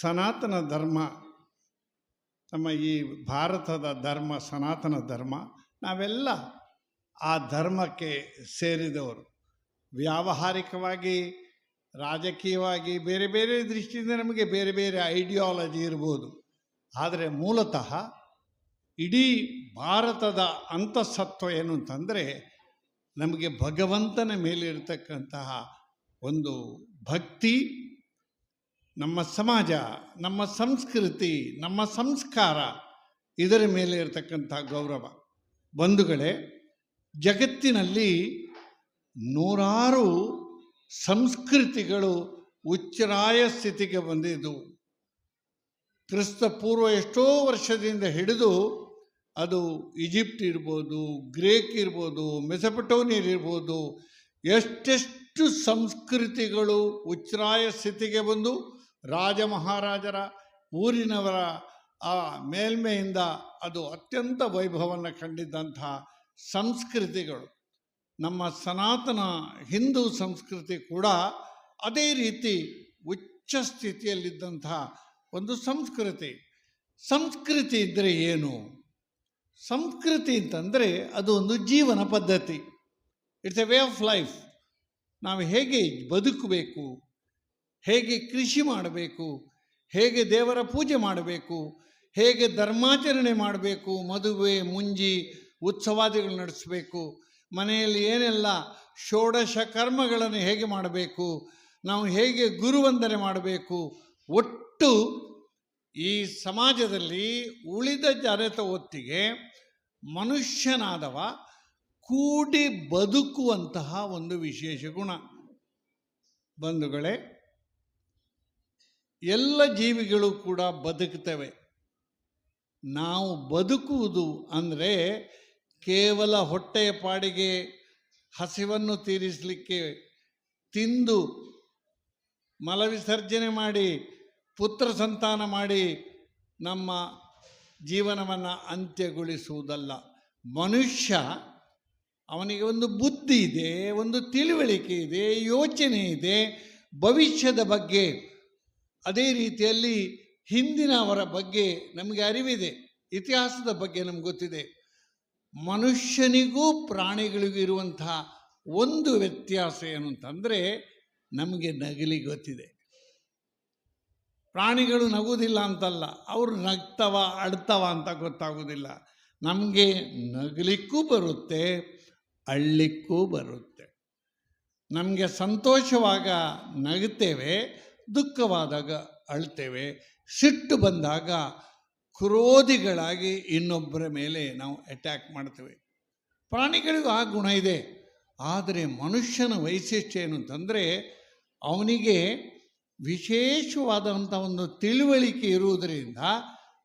ಸನಾತನ ಧರ್ಮ, ನಮ್ಮ ಈ ಭಾರತದ ಧರ್ಮ, ಸನಾತನ ಧರ್ಮ, ನಾವೆಲ್ಲ ಆ ಧರ್ಮಕ್ಕೆ ಸೇರಿದವರು. ವ್ಯಾವಹಾರಿಕವಾಗಿ, ರಾಜಕೀಯವಾಗಿ ಬೇರೆ ಬೇರೆ ದೃಷ್ಟಿಯಿಂದ ನಮಗೆ ಬೇರೆ ಬೇರೆ ಐಡಿಯಾಲಜಿ ಇರ್ಬೋದು. ಆದರೆ ಮೂಲತಃ ಇಡೀ ಭಾರತದ ಅಂತಸತ್ವ ಏನು ಅಂತಂದರೆ, ನಮಗೆ ಭಗವಂತನ ಮೇಲೆ ಇರತಕ್ಕಂತಹ ಒಂದು ಭಕ್ತಿ ನಮ್ಮ ಸಮಾಜ, ನಮ್ಮ ಸಂಸ್ಕೃತಿ, ನಮ್ಮ ಸಂಸ್ಕಾರ ಇದರ ಮೇಲೆ ಇರತಕ್ಕಂಥ ಗೌರವ. ಬಂಧುಗಳೇ, ಜಗತ್ತಿನಲ್ಲಿ ನೂರಾರು ಸಂಸ್ಕೃತಿಗಳು ಉಚ್ಚರಾಯ ಸ್ಥಿತಿಗೆ ಬಂದಿದ್ದವು ಕ್ರಿಸ್ತ ಪೂರ್ವ ಎಷ್ಟೋ ವರ್ಷದಿಂದ ಹಿಡಿದು ಅದು ಈಜಿಪ್ಟ್ ಇರ್ಬೋದು, ಗ್ರೇಕ್ ಇರ್ಬೋದು ಮೆಸಪಟೋನಿಯರ್ ಇರ್ಬೋದು, ಎಷ್ಟೆಷ್ಟು ಸಂಸ್ಕೃತಿಗಳು ಉಚ್ಚರಾಯ ಸ್ಥಿತಿಗೆ ಬಂದು ರಾಜ ಮಹಾರಾಜರ ಊರಿನವರ ಆ ಮೇಲ್ಮೆಯಿಂದ ಅದು ಅತ್ಯಂತ ವೈಭವವನ್ನು ಕಂಡಿದ್ದಂತಹ ಸಂಸ್ಕೃತಿಗಳು. ನಮ್ಮ ಸನಾತನ ಹಿಂದೂ ಸಂಸ್ಕೃತಿ ಕೂಡ ಅದೇ ರೀತಿ ಉಚ್ಚ ಸ್ಥಿತಿಯಲ್ಲಿದ್ದಂತಹ ಒಂದು ಸಂಸ್ಕೃತಿ. ಸಂಸ್ಕೃತಿ ಇದ್ದರೆ ಏನು? ಸಂಸ್ಕೃತಿ ಅಂತಂದರೆ ಅದು ಒಂದು ಜೀವನ ಪದ್ಧತಿ. It's a way of life ನಾವು ಹೇಗೆ ಬದುಕಬೇಕು? ಹೇಗೆ ಕೃಷಿ ಮಾಡಬೇಕು, ಹೇಗೆ ದೇವರ ಪೂಜೆ ಮಾಡಬೇಕು, ಹೇಗೆ ಧರ್ಮಾಚರಣೆ ಮಾಡಬೇಕು, ಮದುವೆ, ಮುಂಜಿ, ಉತ್ಸವಾದಿಗಳು ನಡೆಸಬೇಕು, ಮನೆಯಲ್ಲಿ ಏನೆಲ್ಲ ಷೋಡಶ ಕರ್ಮಗಳನ್ನು ಹೇಗೆ ಮಾಡಬೇಕು, ನಾವು ಹೇಗೆ ಗುರುವಂದನೆ ಮಾಡಬೇಕು, ಒಟ್ಟು ಈ ಸಮಾಜದಲ್ಲಿ ಉಳಿದ ಜನತೆ ಹೊತ್ತಿಗೆ ಮನುಷ್ಯನಾದವ ಕೂಡಿ ಬದುಕುವಂತಹ ಒಂದು ವಿಶೇಷ ಗುಣ. ಬಂಧುಗಳೇ ಎಲ್ಲ ಜೀವಿಗಳು ಕೂಡ ಬದುಕ್ತವೆ. ನಾವು ಬದುಕುವುದು ಅಂದರೆ ಕೇವಲ ಹೊಟ್ಟೆಯ ಪಾಡಿಗೆ ಹಸಿವನ್ನು ತೀರಿಸಲಿಕ್ಕೆ ತಿಂದು ಮಲವಿಸರ್ಜನೆ ಮಾಡಿ, ಪುತ್ರ ಸಂತಾನ ಮಾಡಿ ನಮ್ಮ ಜೀವನವನ್ನು ಅಂತ್ಯಗೊಳಿಸುವುದಲ್ಲ. ಮನುಷ್ಯ ಅವನಿಗೆ ಒಂದು ಬುದ್ಧಿ ಇದೆ, ಒಂದು ತಿಳುವಳಿಕೆ ಇದೆ, ಯೋಚನೆ ಇದೆ, ಭವಿಷ್ಯದ ಬಗ್ಗೆ ಅದೇ ರೀತಿಯಲ್ಲಿ ಹಿಂದಿನವರ ಬಗ್ಗೆ ನಮಗೆ ಅರಿವಿದೆ, ಇತಿಹಾಸದ ಬಗ್ಗೆ ನಮ್ಗೆ ಗೊತ್ತಿದೆ. ಮನುಷ್ಯನಿಗೂ ಪ್ರಾಣಿಗಳಿಗೂ ಇರುವಂತಹ ಒಂದು ವ್ಯತ್ಯಾಸ ಏನು ಅಂತಂದರೆ ನಮಗೆ ನಗಲಿ ಗೊತ್ತಿದೆ. ಪ್ರಾಣಿಗಳು ನಗುವುದಿಲ್ಲ ಅಂತಲ್ಲ, ಅವರು ನಗ್ತವ, ಅಳ್ತವ ಅಂತ ಗೊತ್ತಾಗೋದಿಲ್ಲ ನಮಗೆ ನಗಲಿಕ್ಕೂ ಬರುತ್ತೆ, ಅಳ್ಳಿಕ್ಕೂ ಬರುತ್ತೆ. ನಮಗೆ ಸಂತೋಷವಾಗ ನಗುತ್ತೇವೆ ದುಃಖವಾದಾಗ ಅಳ್ತೇವೆ. ಸಿಟ್ಟು ಬಂದಾಗ ಕ್ರೋಧಿಗಳಾಗಿ ಇನ್ನೊಬ್ಬರ ಮೇಲೆ ನಾವು ಅಟ್ಯಾಕ್ ಮಾಡ್ತೇವೆ. ಪ್ರಾಣಿಗಳಿಗೂ ಆ ಗುಣ ಇದೆ. ಆದರೆ ಮನುಷ್ಯನ ವೈಶಿಷ್ಟ್ಯ ಏನು ಅಂತಂದರೆ ಅವನಿಗೆ ವಿಶೇಷವಾದಂಥ ಒಂದು ತಿಳುವಳಿಕೆ ಇರುವುದರಿಂದ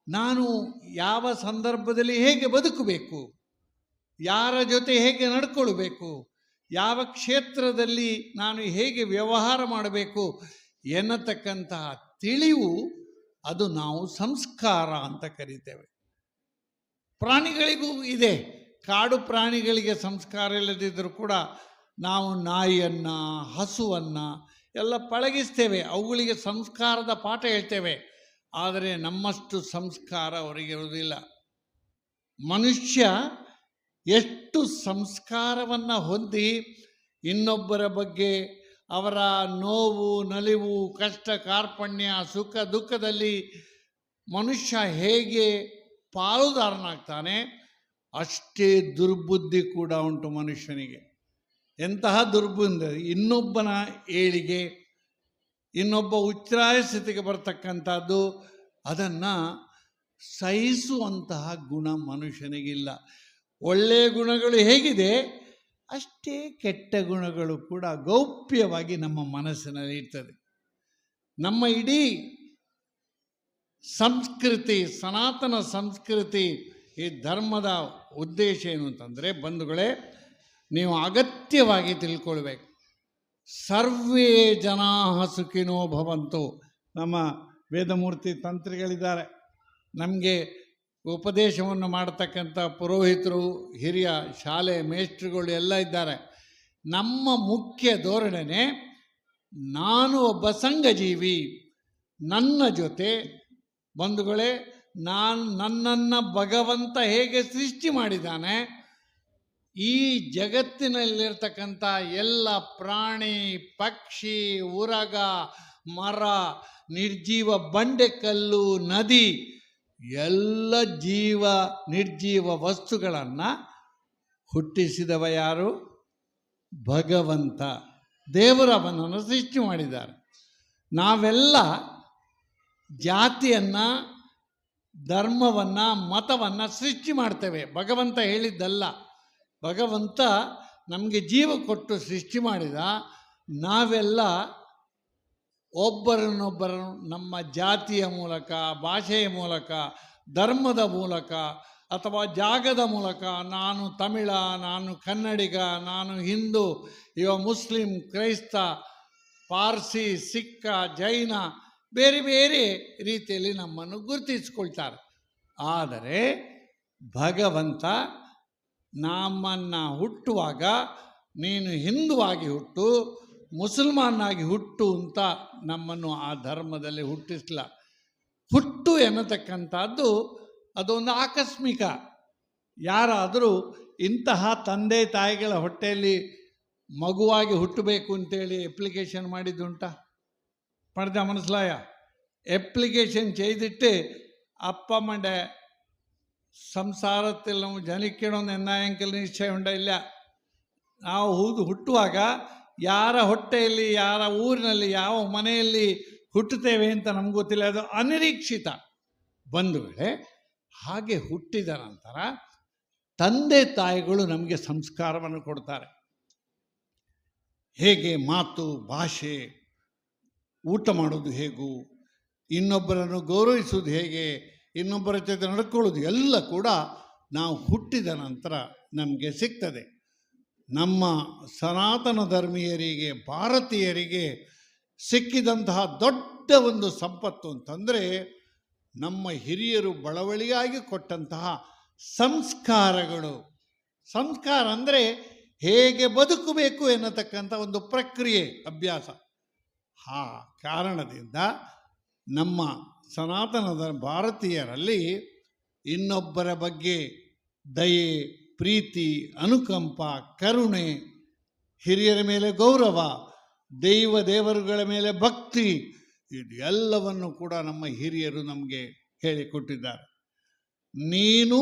ನಾನು ಯಾವ ಸಂದರ್ಭದಲ್ಲಿ ಹೇಗೆ ಬದುಕಬೇಕು? ಯಾರ ಜೊತೆ ಹೇಗೆ ನಡ್ಕೊಳ್ಬೇಕು? ಯಾವ ಕ್ಷೇತ್ರದಲ್ಲಿ ನಾನು ಹೇಗೆ ವ್ಯವಹಾರ ಮಾಡಬೇಕು? ಎನ್ನತಕ್ಕಂತಹ ತಿಳಿವು ಅದು ನಾವು ಸಂಸ್ಕಾರ ಅಂತ ಕರಿತೇವೆ. ಪ್ರಾಣಿಗಳಿಗೂ ಇದೆ. ಕಾಡು ಪ್ರಾಣಿಗಳಿಗೆ ಸಂಸ್ಕಾರ ಇಲ್ಲದಿದ್ದರೂ ಕೂಡ ನಾವು ನಾಯಿಯನ್ನು, ಹಸುವನ್ನು ಎಲ್ಲ ಪಳಗಿಸ್ತೇವೆ. ಅವುಗಳಿಗೆ ಸಂಸ್ಕಾರದ ಪಾಠ ಹೇಳ್ತೇವೆ. ಆದರೆ ನಮ್ಮಷ್ಟು ಸಂಸ್ಕಾರ ಅವರಿಗಿರುವುದಿಲ್ಲ ಮನುಷ್ಯ ಎಷ್ಟು ಸಂಸ್ಕಾರವನ್ನು ಹೊಂದಿ ಇನ್ನೊಬ್ಬರ ಬಗ್ಗೆ ಅವರ ನೋವು, ನಲಿವು, ಕಷ್ಟ, ಕಾರ್ಪಣ್ಯ, ಸುಖ, ದುಃಖದಲ್ಲಿ ಮನುಷ್ಯ ಹೇಗೆ ಪಾಲುದಾರನಾಗ್ತಾನೆ, ಅಷ್ಟೇ ದುರ್ಬುದ್ಧಿ ಕೂಡ ಉಂಟು ಮನುಷ್ಯನಿಗೆ. ಎಂತಹ ದುರ್ಬುದ್ಧಿ? ಇನ್ನೊಬ್ಬನ ಏಳಿಗೆ, ಇನ್ನೊಬ್ಬ ಉಚ್ಛ್ರಾಯ ಸ್ಥಿತಿಗೆ ಬರ್ತಕ್ಕಂಥದ್ದು, ಅದನ್ನು ಸಹಿಸುವಂತಹ ಗುಣ ಮನುಷ್ಯನಿಗಿಲ್ಲ. ಒಳ್ಳೆಯ ಗುಣಗಳು ಹೇಗಿದೆ? ಅಷ್ಟೇ ಕೆಟ್ಟ ಗುಣಗಳು ಕೂಡ ಗೌಪ್ಯವಾಗಿ ನಮ್ಮ ಮನಸ್ಸಿನಲ್ಲಿ ಇರ್ತದೆ. ನಮ್ಮ ಇಡೀ ಸಂಸ್ಕೃತಿ, ಸನಾತನ ಸಂಸ್ಕೃತಿ ಈ ಧರ್ಮದ ಉದ್ದೇಶ ಏನು ಅಂತಂದರೆ, ಬಂಧುಗಳೇ, ನೀವು ಅಗತ್ಯವಾಗಿ ತಿಳ್ಕೊಳ್ಬೇಕು. ಸರ್ವೇ ಜನಾ ಸುಖಿನೋ ಭವಂತು. ನಮ್ಮ ವೇದಮೂರ್ತಿ ತಂತ್ರಿಗಳಿದ್ದಾರೆ. ನಮಗೆ ಉಪದೇಶವನ್ನು ಮಾಡತಕ್ಕಂಥ ಪುರೋಹಿತರು, ಹಿರಿಯ ಶಾಲೆ ಮೇಷ್ಟ್ರುಗಳು ಎಲ್ಲ ಇದ್ದಾರೆ. ನಮ್ಮ ಮುಖ್ಯ ಧೋರಣೆ ನಾನು ಒಬ್ಬ ಸಂಘಜೀವಿ, ನನ್ನ ಜೊತೆ ಬಂಧುಗಳೇ, ನಾನು ನನ್ನನ್ನು ಭಗವಂತ ಹೇಗೆ ಸೃಷ್ಟಿ ಮಾಡಿದ್ದಾನೆ ಈ ಜಗತ್ತಿನಲ್ಲಿರ್ತಕ್ಕಂಥ ಎಲ್ಲ ಪ್ರಾಣಿ, ಪಕ್ಷಿ, ಉರಗ, ಮರ, ನಿರ್ಜೀವ ಬಂಡೆಕಲ್ಲು ನದಿ ಎಲ್ಲ ಜೀವ, ನಿರ್ಜೀವ ವಸ್ತುಗಳನ್ನು ಹುಟ್ಟಿಸಿದವ ಯಾರು? ಭಗವಂತ. ದೇವರು ಸೃಷ್ಟಿ ಮಾಡಿದ್ದಾರೆ. ನಾವೆಲ್ಲ ಜಾತಿಯನ್ನು, ಧರ್ಮವನ್ನು, ಮತವನ್ನು ಸೃಷ್ಟಿ ಮಾಡ್ತೇವೆ. ಭಗವಂತ ಹೇಳಿದ್ದಲ್ಲ. ಭಗವಂತ ನಮಗೆ ಜೀವ ಕೊಟ್ಟು ಸೃಷ್ಟಿ ಮಾಡಿದ ನಾವೆಲ್ಲ ಒಬ್ಬರನ್ನೊಬ್ಬರು ನಮ್ಮ ಜಾತಿಯ ಮೂಲಕ, ಭಾಷೆಯ ಮೂಲಕ, ಧರ್ಮದ ಮೂಲಕ ಅಥವಾ ಜಾಗದ ಮೂಲಕ, ನಾನು ತಮಿಳ, ನಾನು ಕನ್ನಡಿಗ, ನಾನು ಹಿಂದೂ ಇವ ಮುಸ್ಲಿಂ, ಕ್ರೈಸ್ತ, ಪಾರ್ಸಿ, ಸಿಕ್ಕ, ಜೈನ ಬೇರೆ ಬೇರೆ ರೀತಿಯಲ್ಲಿ ನಮ್ಮನ್ನು ಗುರುತಿಸ್ಕೊಳ್ತಾರೆ. ಆದರೆ ಭಗವಂತ ನಮ್ಮನ್ನು ಹುಟ್ಟುವಾಗ ನೀನು ಹಿಂದುವಾಗಿ ಹುಟ್ಟು ಮುಸಲ್ಮಾನಾಗಿ ಹುಟ್ಟು ಅಂತ ನಮ್ಮನ್ನು ಆ ಧರ್ಮದಲ್ಲಿ ಹುಟ್ಟಿಸ್ಲ ಹುಟ್ಟು ಎನ್ನತಕ್ಕಂಥದ್ದು ಅದೊಂದು ಆಕಸ್ಮಿಕ ಯಾರಾದರೂ ಇಂತಹ ತಂದೆ ತಾಯಿಗಳ ಹೊಟ್ಟೆಯಲ್ಲಿ ಮಗುವಾಗಿ ಹುಟ್ಟಬೇಕು ಅಂತೇಳಿ ಅಪ್ಲಿಕೇಶನ್ ಮಾಡಿದ್ದುಂಟ ಪಡೆದ ಮನಸ್ಲಾಯ ಅಪ್ಲಿಕೇಶನ್ ചെയ്തിട്ട് അപ്പമ്മൻ്റെ സംസാരത്തിൽ നമ്മൾ ജനിക്കണമെന്ന് എന്നായെങ്കിൽ നിശ്ചയമുണ്ടില്ല ನಾವು ಹೌದು ಹುಟ್ಟುವಾಗ ಯಾರ ಹೊಟ್ಟೆಯಲ್ಲಿ, ಯಾರ ಊರಿನಲ್ಲಿ, ಯಾವ ಮನೆಯಲ್ಲಿ ಹುಟ್ಟುತ್ತೇವೆ ಅಂತ ನಮ್ಗೆ ಗೊತ್ತಿಲ್ಲ. ಅದು ಅನಿರೀಕ್ಷಿತ. ಬಂದ ವೇಳೆ ಹಾಗೆ ಹುಟ್ಟಿದ ನಂತರ ತಂದೆ ತಾಯಿಗಳು ನಮಗೆ ಸಂಸ್ಕಾರವನ್ನು ಕೊಡ್ತಾರೆ. ಹೇಗೆ ಮಾತು, ಭಾಷೆ, ಊಟ ಮಾಡೋದು ಹೇಗೂ, ಇನ್ನೊಬ್ಬರನ್ನು ಗೌರವಿಸುವುದು ಹೇಗೆ, ಇನ್ನೊಬ್ಬರ ಜೊತೆ ನಡ್ಕೊಳ್ಳೋದು ಎಲ್ಲ ಕೂಡ ನಾವು ಹುಟ್ಟಿದ ನಂತರ ನಮಗೆ ಸಿಗ್ತದೆ. ನಮ್ಮ ಸನಾತನ ಧರ್ಮೀಯರಿಗೆ, ಭಾರತೀಯರಿಗೆ ಸಿಕ್ಕಿದಂತಹ ದೊಡ್ಡ ಒಂದು ಸಂಪತ್ತು ಅಂತಂದರೆ ನಮ್ಮ ಹಿರಿಯರು ಬಳವಳಿಯಾಗಿ ಕೊಟ್ಟಂತಹ ಸಂಸ್ಕಾರಗಳು. ಸಂಸ್ಕಾರ ಅಂದರೆ ಹೇಗೆ ಬದುಕಬೇಕು ಎನ್ನತಕ್ಕಂಥ ಒಂದು ಪ್ರಕ್ರಿಯೆ, ಅಭ್ಯಾಸ. ಆ ಕಾರಣದಿಂದ ನಮ್ಮ ಸನಾತನ ಭಾರತೀಯರಲ್ಲಿ ಇನ್ನೊಬ್ಬರ ಬಗ್ಗೆ ದಯೆ ಪ್ರೀತಿ, ಅನುಕಂಪ, ಕರುಣೆ, ಹಿರಿಯರ ಮೇಲೆ ಗೌರವ, ದೈವ ದೇವರುಗಳ ಮೇಲೆ ಭಕ್ತಿ ಇದೆಲ್ಲವನ್ನು ಕೂಡ ನಮ್ಮ ಹಿರಿಯರು ನಮಗೆ ಹೇಳಿಕೊಟ್ಟಿದ್ದಾರೆ. ನೀನು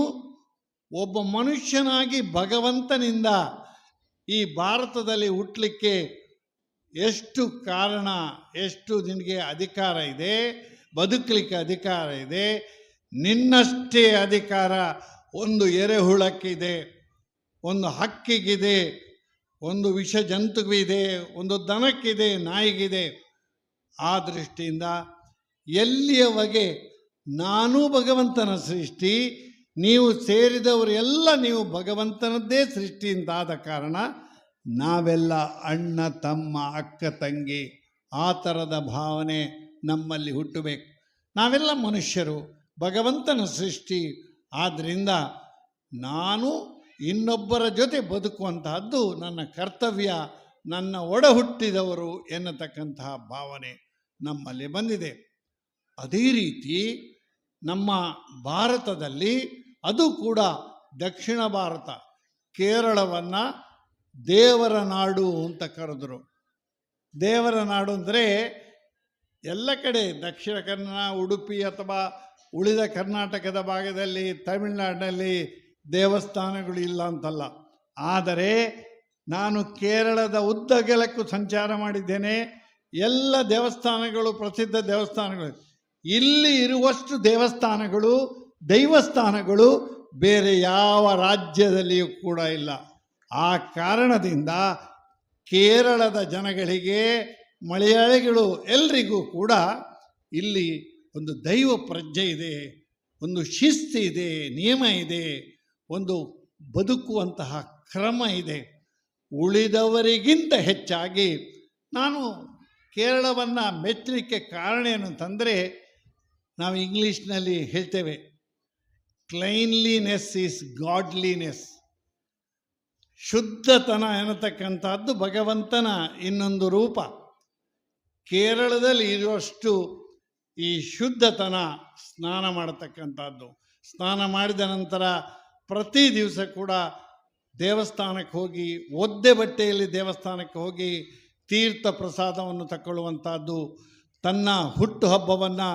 ಒಬ್ಬ ಮನುಷ್ಯನಾಗಿ ಭಗವಂತನಿಂದ ಈ ಭಾರತದಲ್ಲಿ ಹುಟ್ಟಲಿಕ್ಕೆ ಎಷ್ಟು ಕಾರಣ, ಎಷ್ಟು ನಿನಗೆ ಅಧಿಕಾರ ಇದೆ, ಬದುಕಲಿಕ್ಕೆ ಅಧಿಕಾರ ಇದೆ, ನಿನ್ನಷ್ಟೇ ಅಧಿಕಾರ ಒಂದು ಎರೆಹುಳಕ್ಕಿದೆ ಒಂದು ಹಕ್ಕಿಗಿದೆ, ಒಂದು ವಿಷ ಜಂತುವಿದೆ, ಒಂದು ದನಕ್ಕಿದೆ, ನಾಯಿಗಿದೆ. ಆ ದೃಷ್ಟಿಯಿಂದ ಎಲ್ಲಿಯವಗೆ ನಾನೂ ಭಗವಂತನ ಸೃಷ್ಟಿ, ನೀವು ಸೇರಿದವರು ಎಲ್ಲ ನೀವು ಭಗವಂತನದ್ದೇ ಸೃಷ್ಟಿಯಿಂದ ಆದ ಕಾರಣ ನಾವೆಲ್ಲ ಅಣ್ಣ, ತಮ್ಮ, ಅಕ್ಕ, ತಂಗಿ, ಆ ಥರದ ಭಾವನೆ ನಮ್ಮಲ್ಲಿ ಹುಟ್ಟಬೇಕು. ನಾವೆಲ್ಲ ಮನುಷ್ಯರು ಭಗವಂತನ ಸೃಷ್ಟಿ ಆದ್ದರಿಂದ ನಾನು ಇನ್ನೊಬ್ಬರ ಜೊತೆ ಬದುಕುವಂತಹದ್ದು ನನ್ನ ಕರ್ತವ್ಯ, ನನ್ನ ಒಡ ಹುಟ್ಟಿದವರು ಎನ್ನತಕ್ಕಂತಹ ಭಾವನೆ ನಮ್ಮಲ್ಲಿ ಬಂದಿದೆ. ಅದೇ ರೀತಿ ನಮ್ಮ ಭಾರತದಲ್ಲಿ ಅದು ಕೂಡ ದಕ್ಷಿಣ ಭಾರತ, ಕೇರಳವನ್ನು ದೇವರ ನಾಡು ಅಂತ ಕರೆದರು. ದೇವರ ನಾಡು ಅಂದರೆ ಎಲ್ಲ ಕಡೆ ದಕ್ಷಿಣ ಕನ್ನಡ, ಉಡುಪಿ ಅಥವಾ ಉಳಿದ ಕರ್ನಾಟಕದ ಭಾಗದಲ್ಲಿ ತಮಿಳುನಾಡಿನಲ್ಲಿ ದೇವಸ್ಥಾನಗಳು ಇಲ್ಲ ಅಂತಲ್ಲ. ಆದರೆ ನಾನು ಕೇರಳದ ಉದ್ದಗಲಕ್ಕೂ ಸಂಚಾರ ಮಾಡಿದ್ದೇನೆ. ಎಲ್ಲ ದೇವಸ್ಥಾನಗಳು ಪ್ರಸಿದ್ಧ ದೇವಸ್ಥಾನಗಳು. ಇಲ್ಲಿ ಇರುವಷ್ಟು ದೇವಸ್ಥಾನಗಳು, ದೈವಸ್ಥಾನಗಳು ಬೇರೆ ಯಾವ ರಾಜ್ಯದಲ್ಲಿಯೂ ಕೂಡ ಇಲ್ಲ. ಆ ಕಾರಣದಿಂದ ಕೇರಳದ ಜನಗಳಿಗೆ, ಮಲಯಾಳಿಗಳು ಎಲ್ರಿಗೂ ಕೂಡ ಇಲ್ಲಿ ಒಂದು ದೈವ ಪ್ರಜ್ಞೆ ಇದೆ, ಒಂದು ಶಿಸ್ತು ಇದೆ, ನಿಯಮ ಇದೆ, ಒಂದು ಬದುಕುವಂತಹ ಕ್ರಮ ಇದೆ. ಉಳಿದವರಿಗಿಂತ ಹೆಚ್ಚಾಗಿ ನಾನು ಕೇರಳವನ್ನು ಮೆಚ್ಚಲಿಕ್ಕೆ ಕಾರಣ ಏನು ಅಂತಂದರೆ ನಾವು ಇಂಗ್ಲೀಷ್ನಲ್ಲಿ ಹೇಳ್ತೇವೆ ಕ್ಲೈನ್ಲಿನೆಸ್ ಈಸ್ ಗಾಡ್ಲಿನೆಸ್ ಶುದ್ಧತನ ಎನ್ನತಕ್ಕಂಥದ್ದು ಭಗವಂತನ ಇನ್ನೊಂದು ರೂಪ. ಕೇರಳದಲ್ಲಿ ಇರುವಷ್ಟು ಈ ಶುದ್ಧತನ ಸ್ನಾನ ಮಾಡತಕ್ಕಂಥದ್ದು. ಸ್ನಾನ ಮಾಡಿದ ನಂತರ ಪ್ರತಿ ದಿವಸ ಕೂಡ ದೇವಸ್ಥಾನಕ್ಕೆ ಹೋಗಿ, ಒದ್ದೆ ಬಟ್ಟೆಯಲ್ಲಿ ದೇವಸ್ಥಾನಕ್ಕೆ ಹೋಗಿ ತೀರ್ಥ ಪ್ರಸಾದವನ್ನು ತಕ್ಕೊಳ್ಳುವಂಥದ್ದು. ತನ್ನ ಹುಟ್ಟುಹಬ್ಬವನ್ನು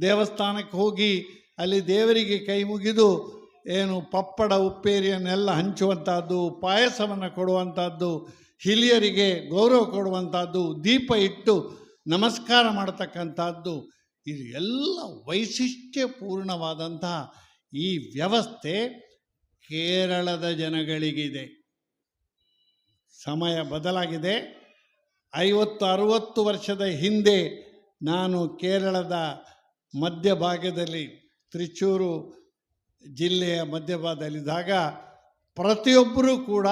ದೇವಸ್ಥಾನಕ್ಕೆ ಹೋಗಿ ಅಲ್ಲಿ ದೇವರಿಗೆ ಕೈ ಮುಗಿದು ಏನು ಪಪ್ಪಡ, ಉಪ್ಪೇರಿಯನ್ನೆಲ್ಲ ಹಂಚುವಂಥದ್ದು, ಪಾಯಸವನ್ನು ಕೊಡುವಂಥದ್ದು, ಹಿರಿಯರಿಗೆ ಗೌರವ ಕೊಡುವಂಥದ್ದು, ದೀಪ ಇಟ್ಟು ನಮಸ್ಕಾರ ಮಾಡತಕ್ಕಂಥದ್ದು. ಇದು ಎಲ್ಲ ವೈಶಿಷ್ಟ್ಯಪೂರ್ಣವಾದಂತಹ ಈ ವ್ಯವಸ್ಥೆ ಕೇರಳದ ಜನಗಳಿಗಿದೆ. ಸಮಯ ಬದಲಾಗಿದೆ. ಐವತ್ತು ಅರುವತ್ತು ವರ್ಷದ ಹಿಂದೆ ನಾನು ಕೇರಳದ ಮಧ್ಯಭಾಗದಲ್ಲಿ ತ್ರಿಚೂರು ಜಿಲ್ಲೆಯ ಮಧ್ಯಭಾಗದಲ್ಲಿದ್ದಾಗ ಪ್ರತಿಯೊಬ್ಬರೂ ಕೂಡ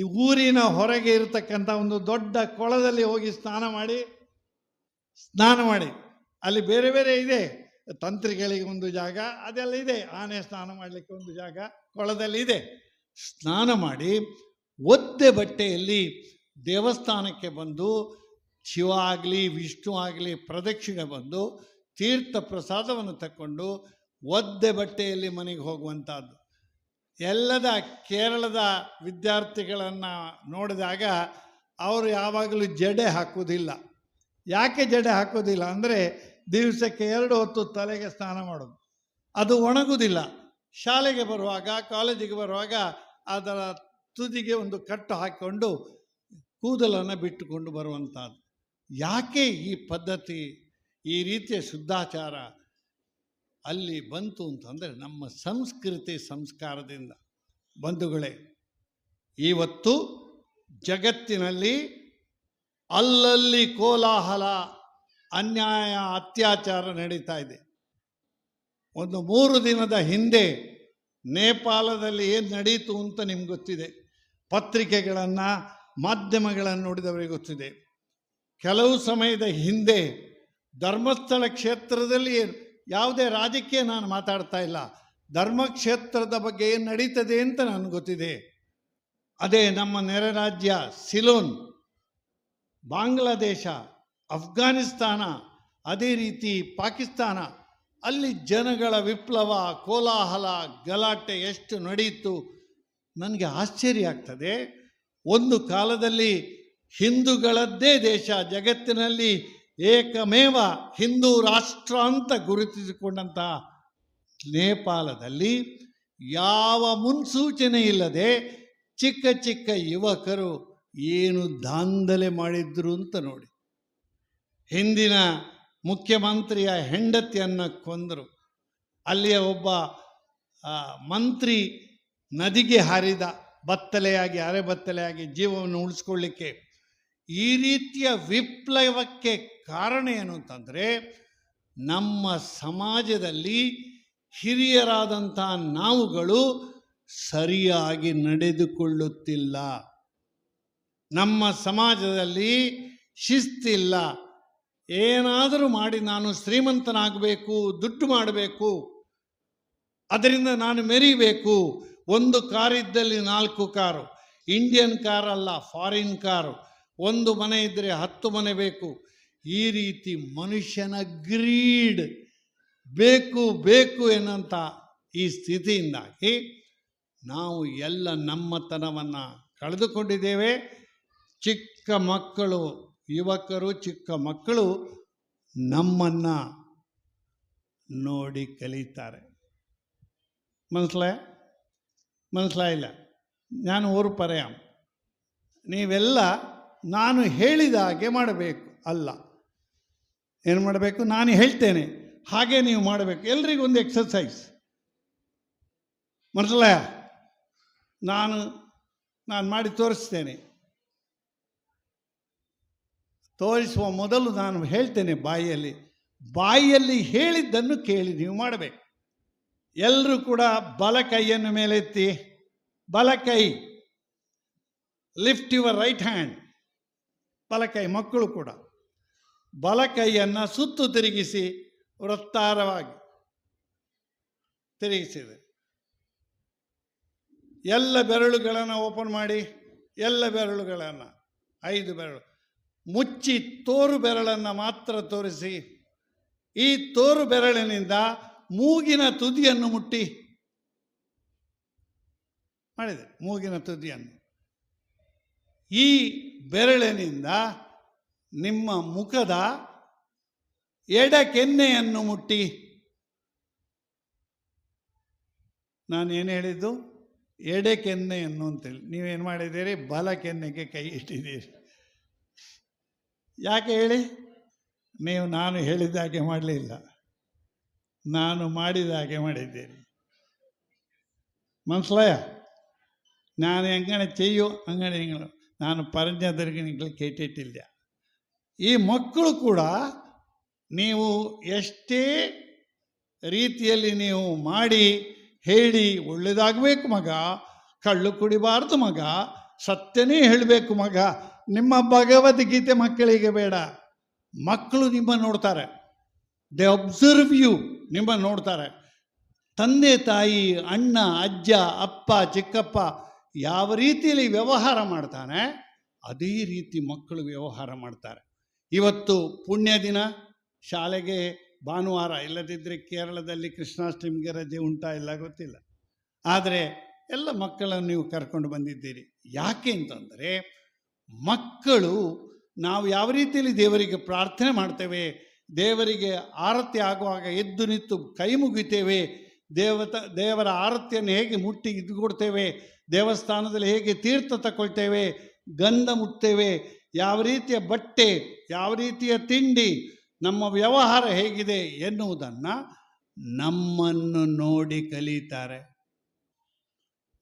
ಊರಿನ ಹೊರಗೆ ಇರತಕ್ಕಂಥ ಒಂದು ದೊಡ್ಡ ಕೊಳದಲ್ಲಿ ಹೋಗಿ ಸ್ನಾನ ಮಾಡಿ ಸ್ನಾನ ಮಾಡಿ. ಅಲ್ಲಿ ಬೇರೆ ಬೇರೆ ಇದೆ. ತಂತ್ರಿಗಳಿಗೆ ಒಂದು ಜಾಗ, ಅದೆಲ್ಲ ಇದೆ. ಆನೆ ಸ್ನಾನ ಮಾಡಲಿಕ್ಕೆ ಒಂದು ಜಾಗ, ಕೊಳದಲ್ಲಿ ಇದೆ. ಸ್ನಾನ ಮಾಡಿ ಒದ್ದೆ ಬಟ್ಟೆಯಲ್ಲಿ ದೇವಸ್ಥಾನಕ್ಕೆ ಬಂದು ಶಿವ ಆಗಲಿ, ವಿಷ್ಣು ಆಗಲಿ, ಪ್ರದಕ್ಷಿಣೆ ಬಂದು ತೀರ್ಥ ಪ್ರಸಾದವನ್ನು ತಕ್ಕೊಂಡು ಒದ್ದೆ ಬಟ್ಟೆಯಲ್ಲಿ ಮನೆಗೆ ಹೋಗುವಂಥದ್ದು. ಎಲ್ಲದ ಕೇರಳದ ವಿದ್ಯಾರ್ಥಿಗಳನ್ನು ನೋಡಿದಾಗ ಅವರು ಯಾವಾಗಲೂ ಜಡೆ ಹಾಕೋದಿಲ್ಲ ಯಾಕೆ ಜಡೆ ಹಾಕೋದಿಲ್ಲ ಅಂದರೆ ದಿವಸಕ್ಕೆ ಎರಡು ಹೊತ್ತು ತಲೆಗೆ ಸ್ನಾನ ಮಾಡೋದು. ಅದು ಒಣಗುವುದಿಲ್ಲ. ಶಾಲೆಗೆ ಬರುವಾಗ, ಕಾಲೇಜಿಗೆ ಬರುವಾಗ ಅದರ ತುದಿಗೆ ಒಂದು ಕಟ್ಟು ಹಾಕಿಕೊಂಡು ಕೂದಲನ್ನು ಬಿಟ್ಟುಕೊಂಡು ಬರುವಂಥದ್ದು. ಯಾಕೆ ಈ ಪದ್ಧತಿ, ಈ ರೀತಿಯ ಶುದ್ಧಾಚಾರ ಅಲ್ಲಿ ಬಂತು ಅಂತಂದರೆ ನಮ್ಮ ಸಂಸ್ಕೃತಿ ಸಂಸ್ಕಾರದಿಂದ. ಬಂಧುಗಳೇ, ಇವತ್ತು ಜಗತ್ತಿನಲ್ಲಿ ಅಲ್ಲಲ್ಲಿ ಕೋಲಾಹಲ. ಅನ್ಯಾಯ, ಅತ್ಯಾಚಾರ ನಡೀತಾ ಇದೆ. ಒಂದು ಮೂರು ದಿನದ ಹಿಂದೆ ನೇಪಾಳದಲ್ಲಿ ಏನು ನಡೀತು ಅಂತ ನಿಮ್ಗೆ ಗೊತ್ತಿದೆ? ಪತ್ರಿಕೆಗಳನ್ನು, ಮಾಧ್ಯಮಗಳನ್ನು ನೋಡಿದವರಿಗೆ ಗೊತ್ತಿದೆ. ಕೆಲವು ಸಮಯದ ಹಿಂದೆ ಧರ್ಮಸ್ಥಳ ಕ್ಷೇತ್ರದಲ್ಲಿ ಯಾವುದೇ ರಾಜಕೀಯ ನಾನು ಮಾತಾಡ್ತಾ ಇಲ್ಲ. ಧರ್ಮಕ್ಷೇತ್ರದ ಬಗ್ಗೆ ಏನು ನಡೀತದೆ ಅಂತ ನನಗೆ ಗೊತ್ತಿದೆ. ಅದೇ ನಮ್ಮ ನೆರೆ ರಾಜ್ಯ ಸಿಲೋನ್, ಬಾಂಗ್ಲಾದೇಶ. ಅಫ್ಘಾನಿಸ್ತಾನ, ಅದೇ ರೀತಿ ಪಾಕಿಸ್ತಾನ, ಅಲ್ಲಿ ಜನಗಳ ವಿಪ್ಲವ, ಕೋಲಾಹಲ, ಗಲಾಟೆ ಎಷ್ಟು ನಡೆಯಿತು ನನಗೆ ಆಶ್ಚರ್ಯ ಆಗ್ತದೆ. ಒಂದು ಕಾಲದಲ್ಲಿ ಹಿಂದೂಗಳದ್ದೇ ದೇಶ, ಜಗತ್ತಿನಲ್ಲಿ ಏಕಮೇವ ಹಿಂದೂ ರಾಷ್ಟ್ರ ಅಂತ ಗುರುತಿಸಿಕೊಂಡಂತಹ ನೇಪಾಳದಲ್ಲಿ ಯಾವ ಮುನ್ಸೂಚನೆ ಇಲ್ಲದೆ ಚಿಕ್ಕ ಚಿಕ್ಕ ಯುವಕರು ಏನು ದಾಂಧಲೆ ಮಾಡಿದ್ರು ಅಂತ ನೋಡಿ. ಹಿಂದಿನ ಮುಖ್ಯಮಂತ್ರಿಯ ಹೆಂಡತಿಯನ್ನು ಕೊಂದರು. ಅಲ್ಲಿಯ ಒಬ್ಬ ಮಂತ್ರಿ ನದಿಗೆ ಹಾರಿದ ಬತ್ತಲೆಯಾಗಿ, ಅರೆ ಬತ್ತಲೆಯಾಗಿ ಜೀವವನ್ನು ಉಳಿಸ್ಕೊಳ್ಳಿಕ್ಕೆ ಈ ರೀತಿಯ ವಿಪ್ಲವಕ್ಕೆ ಕಾರಣ ಏನು ಅಂತಂದರೆ, ನಮ್ಮ ಸಮಾಜದಲ್ಲಿ ಹಿರಿಯರಾದಂಥ ನಾವುಗಳು ಸರಿಯಾಗಿ ನಡೆದುಕೊಳ್ಳುತ್ತಿಲ್ಲ. ನಮ್ಮ ಸಮಾಜದಲ್ಲಿ ಶಿಸ್ತಿಲ್ಲ. ಏನಾದರೂ ಮಾಡಿ ನಾನು ಶ್ರೀಮಂತನಾಗಬೇಕು, ದುಡ್ಡು ಮಾಡಬೇಕು, ಅದರಿಂದ ನಾನು ಮೆರಿಬೇಕು. ಒಂದು ಕಾರಿದ್ದಲ್ಲಿ ನಾಲ್ಕು ಕಾರು. ಇಂಡಿಯನ್ ಕಾರ್ ಅಲ್ಲ, ಫಾರಿನ್ ಕಾರು. ಒಂದು ಮನೆ ಇದ್ದರೆ ಹತ್ತು ಮನೆ ಬೇಕು. ಈ ರೀತಿ ಮನುಷ್ಯನ ಗ್ರೀಡ್. ಬೇಕು ಬೇಕು ಎನ್ನುವಂಥ ಈ ಸ್ಥಿತಿಯಿಂದಾಗಿ ನಾವು ಎಲ್ಲ ನಮ್ಮತನವನ್ನು ಕಳೆದುಕೊಂಡಿದ್ದೇವೆ. ಚಿಕ್ಕ ಮಕ್ಕಳು ಯುವಕರು ಚಿಕ್ಕ ಮಕ್ಕಳು ನಮ್ಮನ್ನು ನೋಡಿ ಕಲಿತಾರೆ മനസ്സിലായ മനസ്സിലായില്ല ഞാൻ ഒരു പറയാം ನೀವೆಲ್ಲ ನಾನು ಹೇಳಿದ ಹಾಗೆ ಮಾಡಬೇಕು ಅಲ್ಲ ಏನು ಮಾಡಬೇಕು ನಾನು ಹೇಳ್ತೇನೆ ಹಾಗೆ ನೀವು ಮಾಡಬೇಕು ಎಲ್ರಿಗೂ ಒಂದು ಎಕ್ಸಸೈಸ್ മനസ്സിലായ ನಾನು ನಾನು ಮಾಡಿ ತೋರಿಸ್ತೇನೆ ತೋರಿಸುವ ಮೊದಲು ನಾನು ಹೇಳ್ತೇನೆ ಬಾಯಿಯಲ್ಲಿ. ಬಾಯಿಯಲ್ಲಿ ಹೇಳಿದ್ದನ್ನು ಕೇಳಿ ನೀವು ಮಾಡಬೇಕು. ಎಲ್ಲರೂ ಕೂಡ ಬಲ ಕೈಯನ್ನು ಮೇಲೆತ್ತಿ. ಬಲ ಕೈ. ಲಿಫ್ಟ್ ಯುವರ್ ರೈಟ್ ಹ್ಯಾಂಡ್ ಬಲ ಕೈ, ಮಕ್ಕಳು ಕೂಡ. ಬಲ ಕೈಯನ್ನು ಸುತ್ತು ತಿರುಗಿಸಿ, ವೃತ್ತಾರವಾಗಿ ತಿರುಗಿಸಿದೆ. ಎಲ್ಲ ಬೆರಳುಗಳನ್ನು ಓಪನ್ ಮಾಡಿ, ಎಲ್ಲ ಬೆರಳುಗಳನ್ನು, ಐದು ಬೆರಳು. ಮುಚ್ಚಿ ತೋರು ಬೆರಳನ್ನು ಮಾತ್ರ ತೋರಿಸಿ. ಈ ತೋರು ಬೆರಳಿನಿಂದ ಮೂಗಿನ ತುದಿಯನ್ನು ಮುಟ್ಟಿ. ಮಾಡಿದೆ, ಮೂಗಿನ ತುದಿಯನ್ನು. ಈ ಬೆರಳಿನಿಂದ ನಿಮ್ಮ ಮುಖದ ಎಡಕೆನ್ನೆಯನ್ನು ಮುಟ್ಟಿ. ನಾನು ಏನು ಹೇಳಿದ್ದು? ಎಡೆ ಕೆನ್ನೆಯನ್ನು ಅಂತೇಳಿ ನೀವೇನು ಮಾಡಿದ್ದೀರಿ? ಬಲ ಕೆನ್ನೆಗೆ ಕೈ ಇಟ್ಟಿದ್ದೀರಿ. ಯಾಕೆ ಹೇಳಿ? ನೀವು ನಾನು ಹೇಳಿದ ಹಾಗೆ ಮಾಡಲಿಲ್ಲ. ನಾನು ಮಾಡಿದ ಹಾಗೆ ಮಾಡಿದ್ದೇನೆ. മനസ്സിലായ ನಾನು ಹೆಂಗಣೆ ಚೆಯ್ಯೋ അങ്ങനെ ನಾನು ಪರಜ್ಞೆ പറഞ്ഞതിലേക്ക് ಕೇಟಿಟ್ಟಿಲ್ಲ. ಈ ಮಕ್ಕಳು ಕೂಡ ನೀವು ಎಷ್ಟೇ ರೀತಿಯಲ್ಲಿ ನೀವು ಮಾಡಿ, ಹೇಳಿ ಒಳ್ಳೆಯದಾಗಬೇಕು ಮಗ, ಕಳ್ಳು ಕುಡಿಬಾರ್ದು ಮಗ, ಸತ್ಯನೇ ಹೇಳಬೇಕು ಮಗ. ನಿಮ್ಮ ಭಗವದ್ಗೀತೆ ಮಕ್ಕಳಿಗೆ ಬೇಡ. ಮಕ್ಕಳು ನಿಮ್ಮ ನೋಡ್ತಾರೆ. ದೇ ಅಬ್ಸರ್ವ್ ಯು ನಿಮ್ಮ ನೋಡ್ತಾರೆ. ತಂದೆ, ತಾಯಿ, ಅಣ್ಣ, ಅಜ್ಜ, ಅಪ್ಪ, ಚಿಕ್ಕಪ್ಪ ಯಾವ ರೀತಿಯಲ್ಲಿ ವ್ಯವಹಾರ ಮಾಡ್ತಾನೆ, ಅದೇ ರೀತಿ ಮಕ್ಕಳು ವ್ಯವಹಾರ ಮಾಡ್ತಾರೆ. ಇವತ್ತು ಪುಣ್ಯ ದಿನ, ಶಾಲೆಗೆ ಭಾನುವಾರ ಇಲ್ಲದಿದ್ದರೆ ಕೇರಳದಲ್ಲಿ ಕೃಷ್ಣಾಷ್ಟಮಿಗೆ ರಜೆ ಉಂಟಾ ಇಲ್ಲ ಗೊತ್ತಿಲ್ಲ. ಆದರೆ ಎಲ್ಲ ಮಕ್ಕಳನ್ನು ನೀವು ಕರ್ಕೊಂಡು ಬಂದಿದ್ದೀರಿ. ಯಾಕೆ ಅಂತಂದರೆ ಮಕ್ಕಳು ನಾವು ಯಾವ ರೀತಿಯಲ್ಲಿ ದೇವರಿಗೆ ಪ್ರಾರ್ಥನೆ ಮಾಡ್ತೇವೆ, ದೇವರಿಗೆ ಆರತಿ ಆಗುವಾಗ ಎದ್ದು ನಿಂತು ಕೈ ಮುಗಿತೇವೆ, ದೇವತ, ದೇವರ ಆರತಿಯನ್ನು ಹೇಗೆ ಮುಟ್ಟಿ ಇದ್ಕೊಡ್ತೇವೆ ದೇವಸ್ಥಾನದಲ್ಲಿ ಹೇಗೆ ತೀರ್ಥ ತಗೊಳ್ತೇವೆ, ಗಂಧ ಮುಟ್ತೇವೆ, ಯಾವ ರೀತಿಯ ಬಟ್ಟೆ, ಯಾವ ರೀತಿಯ ತಿಂಡಿ, ನಮ್ಮ ವ್ಯವಹಾರ ಹೇಗಿದೆ ಎನ್ನುವುದನ್ನು ನಮ್ಮನ್ನು ನೋಡಿ ಕಲಿತಾರೆ.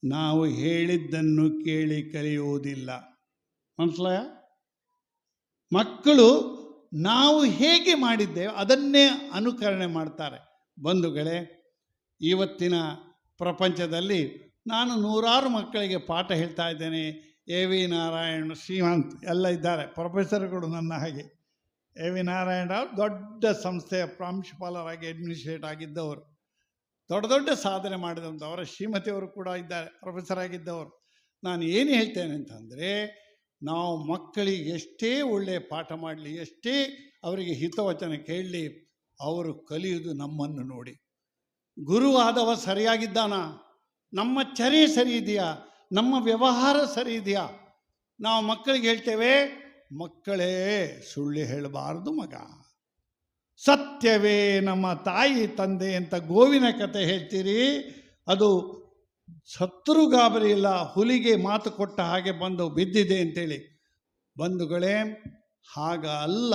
ನಾವು ಹೇಳಿದ್ದನ್ನು ಕೇಳಿ ಕಲಿಯುವುದಿಲ್ಲ. ಮನಸ್ಲಾಯ ಮಕ್ಕಳು ನಾವು ಹೇಗೆ ಮಾಡಿದ್ದೇವೆ ಅದನ್ನೇ ಅನುಕರಣೆ ಮಾಡ್ತಾರೆ. ಬಂಧುಗಳೇ, ಇವತ್ತಿನ ಪ್ರಪಂಚದಲ್ಲಿ ನಾನು ನೂರಾರು ಮಕ್ಕಳಿಗೆ ಪಾಠ ಹೇಳ್ತಾ ಇದ್ದೇನೆ. ಎ ವಿ ನಾರಾಯಣ್ ಶ್ರೀಮಂತ್ ಎಲ್ಲ ಇದ್ದಾರೆ, ಪ್ರೊಫೆಸರ್ಗಳು ನನ್ನ ಹಾಗೆ. ಎ ವಿ ನಾರಾಯಣ ದೊಡ್ಡ ಸಂಸ್ಥೆಯ ಪ್ರಾಂಶುಪಾಲರಾಗಿ, ಅಡ್ಮಿನಿಸ್ಟ್ರೇಟ್ ಆಗಿದ್ದವರು. ದೊಡ್ಡ ದೊಡ್ಡ ಸಾಧನೆ ಮಾಡಿದಂಥವರು, ಶ್ರೀಮತಿಯವರು ಕೂಡ ಇದ್ದಾರೆ, ಪ್ರೊಫೆಸರ್ ಆಗಿದ್ದವರು. ನಾನು ಏನು ಹೇಳ್ತೇನೆ ಅಂತಂದರೆ ನಾವು ಮಕ್ಕಳಿಗೆ ಎಷ್ಟೇ ಒಳ್ಳೆಯ ಪಾಠ ಮಾಡಲಿ, ಎಷ್ಟೇ ಅವರಿಗೆ ಹಿತವಚನ ಕೇಳಲಿ, ಅವರು ಕಲಿಯುವುದು ನಮ್ಮನ್ನು ನೋಡಿ. ಗುರು ಆದವ ಸರಿಯಾಗಿದ್ದಾನ? ನಮ್ಮ ಚರಿ ಸರಿ ಇದೆಯಾ? ನಮ್ಮ ವ್ಯವಹಾರ ಸರಿ ಇದೆಯಾ? ನಾವು ಮಕ್ಕಳಿಗೆ ಹೇಳ್ತೇವೆ, ಮಕ್ಕಳೇ ಸುಳ್ಳು ಹೇಳಬಾರ್ದು ಮಗ. ಸತ್ಯವೇ ನಮ್ಮ ತಾಯಿ ತಂದೆ ಅಂತ ಗೋವಿನ ಕತೆ ಹೇಳ್ತೀರಿ, ಅದು ಸತ್ರು ಗಾಬರಿ ಇಲ್ಲ, ಹುಲಿಗೆ ಮಾತು ಕೊಟ್ಟ ಹಾಗೆ ಬಂದು ಬಿದ್ದಿದೆ ಅಂತೇಳಿ. ಬಂಧುಗಳೇ, ಹಾಗ ಅಲ್ಲ.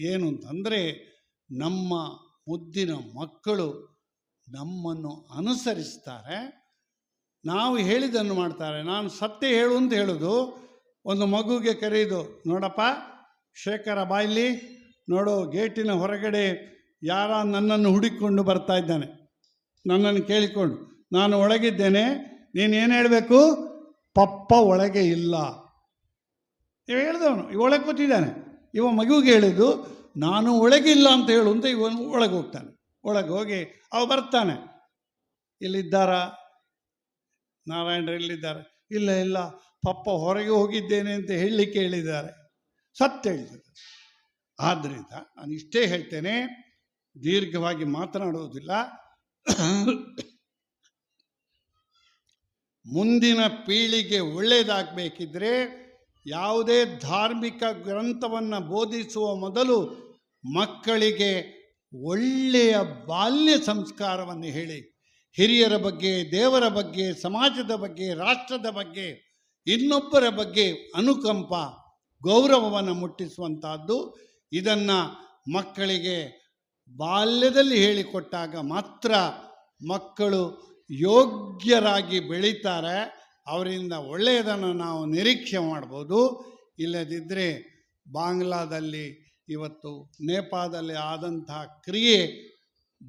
ಏನು ಅಂತಂದರೆ, ನಮ್ಮ ಮುದ್ದಿನ ಮಕ್ಕಳು ನಮ್ಮನ್ನು ಅನುಸರಿಸ್ತಾರೆ. ನಾವು ಹೇಳಿದ್ದನ್ನು ಮಾಡ್ತಾರೆ. ನಾನು ಸತ್ಯ ಹೇಳು ಅಂತ ಹೇಳೋದು. ಒಂದು ಮಗುಗೆ ಕರೆಯೋದು ನೋಡಪ್ಪ, ಶೇಖರ ಬಾಯಿಲಿ ನೋಡು, ಗೇಟಿನ ಹೊರಗಡೆ ಯಾರ ನನ್ನನ್ನು ಹುಡುಕಿಕೊಂಡು ಬರ್ತಾ ಇದ್ದಾನೆ. ನನ್ನನ್ನು ಕೇಳಿಕೊಂಡು. ನಾನು ಒಳಗಿದ್ದೇನೆ, ನೀನು ಏನು ಹೇಳಬೇಕು? ಪಪ್ಪ ಒಳಗೆ ಇಲ್ಲ. ಇವ ಹೇಳ್ದವನು, ಇವ ಒಳಗೆ ಕೂತಿದ್ದಾನೆ. ಇವ ಮಗುವಿಗೆ ಹೇಳಿದ್ದು, ನಾನು ಒಳಗಿಲ್ಲ ಅಂತ ಹೇಳು ಅಂತ ಇವನು ಒಳಗೆ ಹೋಗ್ತಾನೆ. ಒಳಗೆ ಹೋಗಿ ಅವ ಬರ್ತಾನೆ. ಇಲ್ಲಿದ್ದಾರ? ನಾರಾಯಣರು ಇಲ್ಲಿದ್ದಾರೆ ಇಲ್ಲ ಇಲ್ಲ. ಪಪ್ಪ ಹೊರಗೆ ಹೋಗಿದ್ದೇನೆ ಅಂತ ಹೇಳಲಿಕ್ಕೆ ಹೇಳಿದ್ದಾರೆ. ಸತ್ಯ ಹೇಳಿದ್ದಾರೆ. ಆದ್ದರಿಂದ ನಾನು ಇಷ್ಟೇ ಹೇಳ್ತೇನೆ, ದೀರ್ಘವಾಗಿ ಮಾತನಾಡುವುದಿಲ್ಲ. ಮುಂದಿನ ಪೀಳಿಗೆ ಒಳ್ಳೆಯದಾಗಬೇಕಿದ್ರೆ ಯಾವುದೇ ಧಾರ್ಮಿಕ ಗ್ರಂಥವನ್ನು ಬೋಧಿಸುವ ಮೊದಲು ಮಕ್ಕಳಿಗೆ ಒಳ್ಳೆಯ ಬಾಲ್ಯ ಸಂಸ್ಕಾರವನ್ನು ಹೇಳಿ. ಹಿರಿಯರ ಬಗ್ಗೆ, ದೇವರ ಬಗ್ಗೆ, ಸಮಾಜದ ಬಗ್ಗೆ, ರಾಷ್ಟ್ರದ ಬಗ್ಗೆ, ಇನ್ನೊಬ್ಬರ ಬಗ್ಗೆ ಅನುಕಂಪ, ಗೌರವವನ್ನು ಮುಟ್ಟಿಸುವಂತಹದ್ದು ಇದನ್ನು ಮಕ್ಕಳಿಗೆ ಬಾಲ್ಯದಲ್ಲಿ ಹೇಳಿಕೊಟ್ಟಾಗ ಮಾತ್ರ ಮಕ್ಕಳು ಯೋಗ್ಯರಾಗಿ ಬೆಳೀತಾರೆ, ಅವರಿಂದ ಒಳ್ಳೆಯದನ್ನು ನಾವು ನಿರೀಕ್ಷೆ ಮಾಡ್ಬೋದು. ಇಲ್ಲದಿದ್ದರೆ ಬಾಂಗ್ಲಾದಲ್ಲಿ ಇವತ್ತು ನೇಪಾಳದಲ್ಲಿ ಆದಂತಹ ಕ್ರಿಯೆ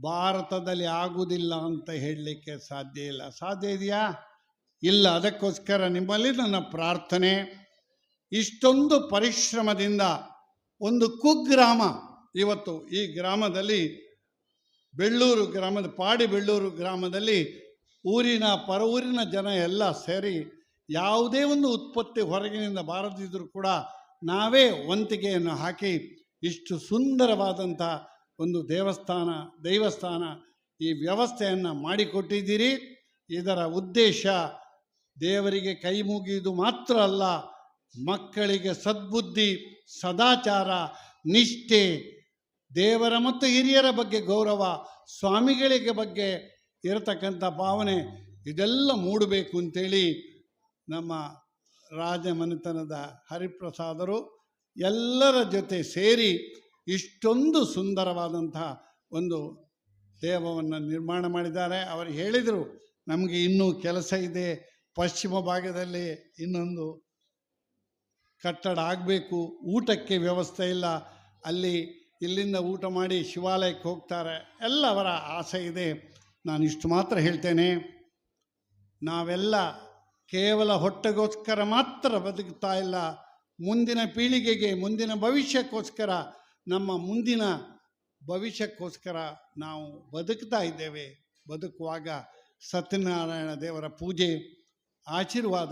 ಭಾರತದಲ್ಲಿ ಆಗುವುದಿಲ್ಲ ಅಂತ ಹೇಳಲಿಕ್ಕೆ ಸಾಧ್ಯ ಇಲ್ಲ. ಸಾಧ್ಯ ಇದೆಯಾ? ಇಲ್ಲ. ಅದಕ್ಕೋಸ್ಕರ ನಿಮ್ಮಲ್ಲಿ ನನ್ನ ಪ್ರಾರ್ಥನೆ, ಇಷ್ಟೊಂದು ಪರಿಶ್ರಮದಿಂದ ಒಂದು ಕುಗ್ರಾಮ ಇವತ್ತು ಈ ಗ್ರಾಮದಲ್ಲಿ, ಬೆಳ್ಳೂರು ಗ್ರಾಮದ, ಪಾಡಿ ಬೆಳ್ಳೂರು ಗ್ರಾಮದಲ್ಲಿ ಊರಿನ ಪರ ಜನ ಎಲ್ಲ ಸೇರಿ ಯಾವುದೇ ಒಂದು ಉತ್ಪತ್ತಿ ಹೊರಗಿನಿಂದ ಬಾರದಿದ್ದರೂ ಕೂಡ ನಾವೇ ವಂತಿಗೆಯನ್ನು ಹಾಕಿ ಇಷ್ಟು ಸುಂದರವಾದಂಥ ಒಂದು ದೇವಸ್ಥಾನ, ದೈವಸ್ಥಾನ ಈ ವ್ಯವಸ್ಥೆಯನ್ನು ಮಾಡಿಕೊಟ್ಟಿದ್ದೀರಿ. ಇದರ ಉದ್ದೇಶ ದೇವರಿಗೆ ಕೈ ಮುಗಿಯುವುದು ಮಾತ್ರ ಅಲ್ಲ, ಮಕ್ಕಳಿಗೆ ಸದ್ಬುದ್ಧಿ, ಸದಾಚಾರ, ನಿಷ್ಠೆ, ದೇವರ ಮತ್ತು ಹಿರಿಯರ ಬಗ್ಗೆ ಗೌರವ, ಸ್ವಾಮಿಗಳಿಗೆ ಬಗ್ಗೆ ಇರತಕ್ಕಂಥ ಭಾವನೆ ಇದೆಲ್ಲ ಮೂಡಬೇಕು ಅಂತೇಳಿ ನಮ್ಮ ರಾಜಮನೆತನದ ಹರಿಪ್ರಸಾದರು ಎಲ್ಲರ ಜೊತೆ ಸೇರಿ ಇಷ್ಟೊಂದು ಸುಂದರವಾದಂತಹ ಒಂದು ದೇವವನ್ನು ನಿರ್ಮಾಣ ಮಾಡಿದ್ದಾರೆ. ಅವರು ಹೇಳಿದರು, ನಮಗೆ ಇನ್ನೂ ಕೆಲಸ ಇದೆ. ಪಶ್ಚಿಮ ಭಾಗದಲ್ಲಿ ಇನ್ನೊಂದು ಕಟ್ಟಡ ಆಗಬೇಕು. ಊಟಕ್ಕೆ ವ್ಯವಸ್ಥೆ ಇಲ್ಲ. ಅಲ್ಲಿ ಇಲ್ಲಿಂದ ಊಟ ಮಾಡಿ ಶಿವಾಲಯಕ್ಕೆ ಹೋಗ್ತಾರೆ. ಎಲ್ಲ ಅವರ ಆಸೆ ಇದೆ. ನಾನು ಇಷ್ಟು ಮಾತ್ರ ಹೇಳ್ತೇನೆ. ನಾವೆಲ್ಲ ಕೇವಲ ಹೊಟ್ಟೆಗೋಸ್ಕರ ಮಾತ್ರ ಬದುಕ್ತಾ ಇಲ್ಲ. ಮುಂದಿನ ಪೀಳಿಗೆಗೆ, ಮುಂದಿನ ಭವಿಷ್ಯಕ್ಕೋಸ್ಕರ, ನಮ್ಮ ಮುಂದಿನ ಭವಿಷ್ಯಕ್ಕೋಸ್ಕರ ನಾವು ಬದುಕ್ತಾ ಇದ್ದೇವೆ. ಬದುಕುವಾಗ ಸತ್ಯನಾರಾಯಣ ದೇವರ ಪೂಜೆ, ಆಶೀರ್ವಾದ,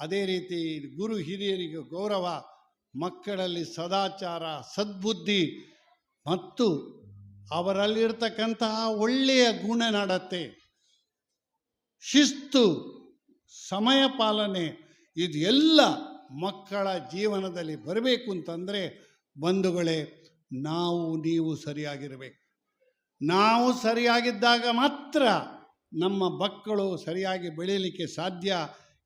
ಅದೇ ರೀತಿ ಗುರು ಹಿರಿಯರಿಗೆ ಗೌರವ, ಮಕ್ಕಳಲ್ಲಿ ಸದಾಚಾರ, ಸದ್ಬುದ್ಧಿ ಮತ್ತು ಅವರಲ್ಲಿರ್ತಕ್ಕಂತಹ ಒಳ್ಳೆಯ ಗುಣನಡತೆ ಶಿಸ್ತು, ಸಮಯ ಪಾಲನೆ ಇದೆಲ್ಲ ಮಕ್ಕಳ ಜೀವನದಲ್ಲಿ ಬರಬೇಕು ಅಂತಂದರೆ ಬಂಧುಗಳೇ, ನಾವು, ನೀವು ಸರಿಯಾಗಿರಬೇಕು. ನಾವು ಸರಿಯಾಗಿದ್ದಾಗ ಮಾತ್ರ ನಮ್ಮ ಮಕ್ಕಳು ಸರಿಯಾಗಿ ಬೆಳೀಲಿಕ್ಕೆ ಸಾಧ್ಯ.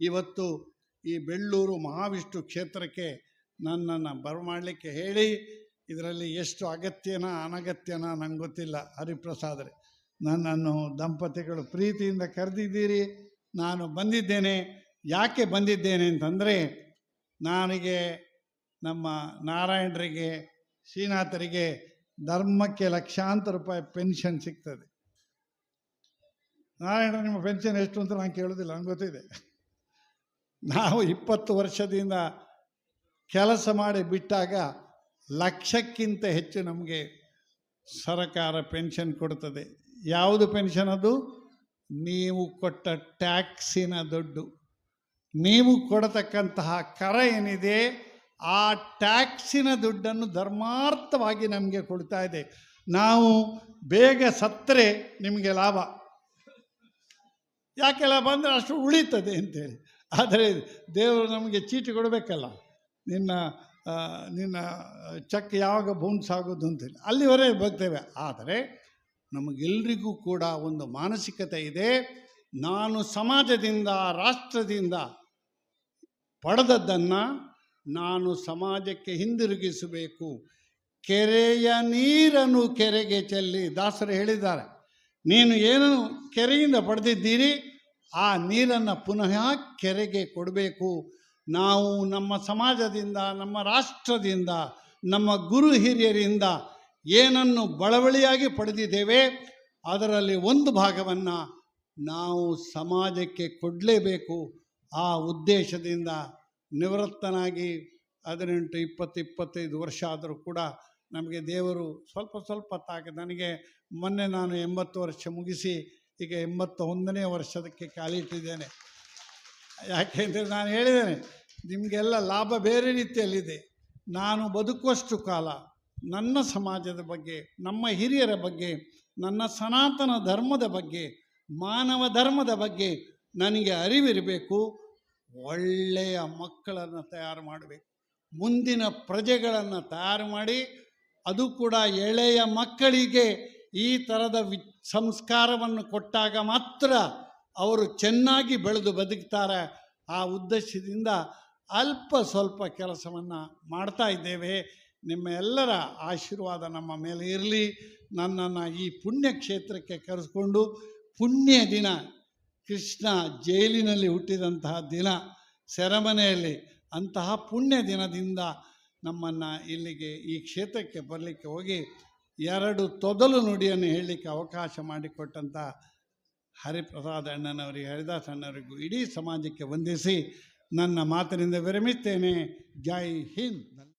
ಇವತ್ತು ಈ ಬೆಳ್ಳೂರು ಮಹಾವಿಷ್ಣು ಕ್ಷೇತ್ರಕ್ಕೆ ನನ್ನನ್ನು ಬರಮಾಡಲಿಕ್ಕೆ ಹೇಳಿ ಇದರಲ್ಲಿ ಎಷ್ಟು ಅಗತ್ಯನ ಅನಗತ್ಯನ ನಂಗೆ ಗೊತ್ತಿಲ್ಲ. ಹರಿಪ್ರಸಾದ್ರೆ, ನನ್ನನ್ನು ದಂಪತಿಗಳು ಪ್ರೀತಿಯಿಂದ ಕರೆದಿದ್ದೀರಿ. ನಾನು ಬಂದಿದ್ದೇನೆ. ಯಾಕೆ ಬಂದಿದ್ದೇನೆ ಅಂತಂದರೆ, ನನಗೆ ನಮ್ಮ ನಾರಾಯಣರಿಗೆ, ಶ್ರೀನಾಥರಿಗೆ ಧರ್ಮಕ್ಕೆ ಲಕ್ಷಾಂತರ ರೂಪಾಯಿ ಪೆನ್ಷನ್ ಸಿಗ್ತದೆ. ನಾರಾಯಣ ನಿಮ್ಮ ಪೆನ್ಷನ್ ಎಷ್ಟು ಅಂತ ನಾನು ಕೇಳೋದಿಲ್ಲ, ನಂಗೆ ಗೊತ್ತಿದೆ. ನಾವು ಇಪ್ಪತ್ತು ವರ್ಷದಿಂದ ಕೆಲಸ ಮಾಡಿ ಬಿಟ್ಟಾಗ ಲಕ್ಷಕ್ಕಿಂತ ಹೆಚ್ಚು ನಮಗೆ ಸರಕಾರ ಪೆನ್ಷನ್ ಕೊಡ್ತದೆ. ಯಾವುದು ಪೆನ್ಷನ್ ಅದು? ನೀವು ಕೊಟ್ಟ ಟ್ಯಾಕ್ಸಿನ ದುಡ್ಡು. ನೀವು ಕೊಡತಕ್ಕಂತಹ ಕರ ಏನಿದೆ, ಆ ಟ್ಯಾಕ್ಸಿನ ದುಡ್ಡನ್ನು ಧರ್ಮಾರ್ಥವಾಗಿ ನಮಗೆ ಕೊಡ್ತಾ ಇದೆ. ನಾವು ಬೇಗ ಸತ್ತರೆ ನಿಮಗೆ ಲಾಭ. ಯಾಕೆ ಲಾಭ ಅಂದರೆ ಅಷ್ಟು ಉಳಿತದೆ ಅಂತೇಳಿ. ಆದರೆ ದೇವರು ನಮಗೆ ಚೀಟಿ ಕೊಡಬೇಕಲ್ಲ. ನಿನ್ನ ನಿನ್ನ ಚೆಕ್ ಯಾವಾಗ ಬೌನ್ಸ್ ಆಗೋದು ಅಂತೇಳಿ ಅಲ್ಲಿವರೆಗೆ ಬರ್ತೇವೆ. ಆದರೆ ನಮಗೆಲ್ರಿಗೂ ಕೂಡ ಒಂದು ಮಾನಸಿಕತೆ ಇದೆ. ನಾನು ಸಮಾಜದಿಂದ, ರಾಷ್ಟ್ರದಿಂದ ಪಡೆದದ್ದನ್ನು ನಾನು ಸಮಾಜಕ್ಕೆ ಹಿಂದಿರುಗಿಸಬೇಕು. ಕೆರೆಯ ನೀರನ್ನು ಕೆರೆಗೆ ಚೆಲ್ಲಿ, ದಾಸರು ಹೇಳಿದ್ದಾರೆ, ನೀನು ಏನು ಕೆರೆಯಿಂದ ಪಡೆದಿದ್ದೀರಿ, ಆ ನೀರನ್ನು ಪುನಃ ಕೆರೆಗೆ ಕೊಡಬೇಕು. ನಾವು ನಮ್ಮ ಸಮಾಜದಿಂದ, ನಮ್ಮ ರಾಷ್ಟ್ರದಿಂದ, ನಮ್ಮ ಗುರು ಹಿರಿಯರಿಂದ ಏನನ್ನು ಬಳವಳಿಯಾಗಿ ಪಡೆದಿದ್ದೇವೆ, ಅದರಲ್ಲಿ ಒಂದು ಭಾಗವನ್ನು ನಾವು ಸಮಾಜಕ್ಕೆ ಕೊಡಲೇಬೇಕು. ಆ ಉದ್ದೇಶದಿಂದ ನಿವೃತ್ತನಾಗಿ ಹದಿನೆಂಟು, ಇಪ್ಪತ್ತು, ಇಪ್ಪತ್ತೈದು ವರ್ಷ ಆದರೂ ಕೂಡ ನಮಗೆ ದೇವರು ಸ್ವಲ್ಪ ಸ್ವಲ್ಪ ತಾಕ ನನಗೆ ಮೊನ್ನೆ ನಾನು ಎಂಬತ್ತು ವರ್ಷ ಮುಗಿಸಿ ಈಗ ಎಂಬತ್ತ ಒಂದನೇ ವರ್ಷದಕ್ಕೆ ಕಾಲಿಟ್ಟಿದ್ದೇನೆ ಯಾಕೆಂದರೆ ನಾನು ಹೇಳಿದ್ದೇನೆ. ನಿಮಗೆಲ್ಲ ಲಾಭ ಬೇರೆ ರೀತಿಯಲ್ಲಿದೆ. ನಾನು ಬದುಕುವಷ್ಟು ಕಾಲ ನನ್ನ ಸಮಾಜದ ಬಗ್ಗೆ, ನಮ್ಮ ಹಿರಿಯರ ಬಗ್ಗೆ, ನನ್ನ ಸನಾತನ ಧರ್ಮದ ಬಗ್ಗೆ, ಮಾನವ ಧರ್ಮದ ಬಗ್ಗೆ ನನಗೆ ಅರಿವಿರಬೇಕು. ಒಳ್ಳೆಯ ಮಕ್ಕಳನ್ನು ತಯಾರು ಮಾಡಬೇಕು. ಮುಂದಿನ ಪ್ರಜೆಗಳನ್ನು ತಯಾರು ಮಾಡಿ, ಅದು ಕೂಡ ಎಳೆಯ ಮಕ್ಕಳಿಗೆ ಈ ಥರದ ವಿ, ಸಂಸ್ಕಾರವನ್ನು ಕೊಟ್ಟಾಗ ಮಾತ್ರ ಅವರು ಚೆನ್ನಾಗಿ ಬೆಳೆದು ಬದುಕ್ತಾರೆ. ಆ ಉದ್ದೇಶದಿಂದ ಅಲ್ಪ ಸ್ವಲ್ಪ ಕೆಲಸವನ್ನು ಮಾಡ್ತಾ ಇದ್ದೇವೆ. ನಿಮ್ಮ ಎಲ್ಲರ ಆಶೀರ್ವಾದ ನಮ್ಮ ಮೇಲೆ ಇರಲಿ. ನನ್ನನ್ನು ಈ ಪುಣ್ಯ ಕ್ಷೇತ್ರಕ್ಕೆ ಕರೆಸ್ಕೊಂಡು ಪುಣ್ಯ ದಿನ, ಕೃಷ್ಣ ಜೈಲಿನಲ್ಲಿ ಹುಟ್ಟಿದಂತಹ ದಿನ, ಸೆರೆಮನೆಯಲ್ಲಿ ಅಂತಹ ಪುಣ್ಯ ದಿನದಿಂದ ನಮ್ಮನ್ನು ಇಲ್ಲಿಗೆ ಈ ಕ್ಷೇತ್ರಕ್ಕೆ ಬರಲಿಕ್ಕೆ ಹೋಗಿ ಎರಡು ತೊದಲು ನುಡಿಯನ್ನು ಹೇಳಲಿಕ್ಕೆ ಅವಕಾಶ ಮಾಡಿಕೊಟ್ಟಂಥ ಹರಿಪ್ರಸಾದ್ ಅಣ್ಣನವರಿಗೆ, ಹರಿದಾಸ್ ಅಣ್ಣವರಿಗೂ ಇಡೀ ಸಮಾಜಕ್ಕೆ ವಂದಿಸಿ ನನ್ನ ಮಾತಿನಿಂದ ವಿರಮಿಸ್ತೇನೆ. ಜೈ ಹಿಂದ್.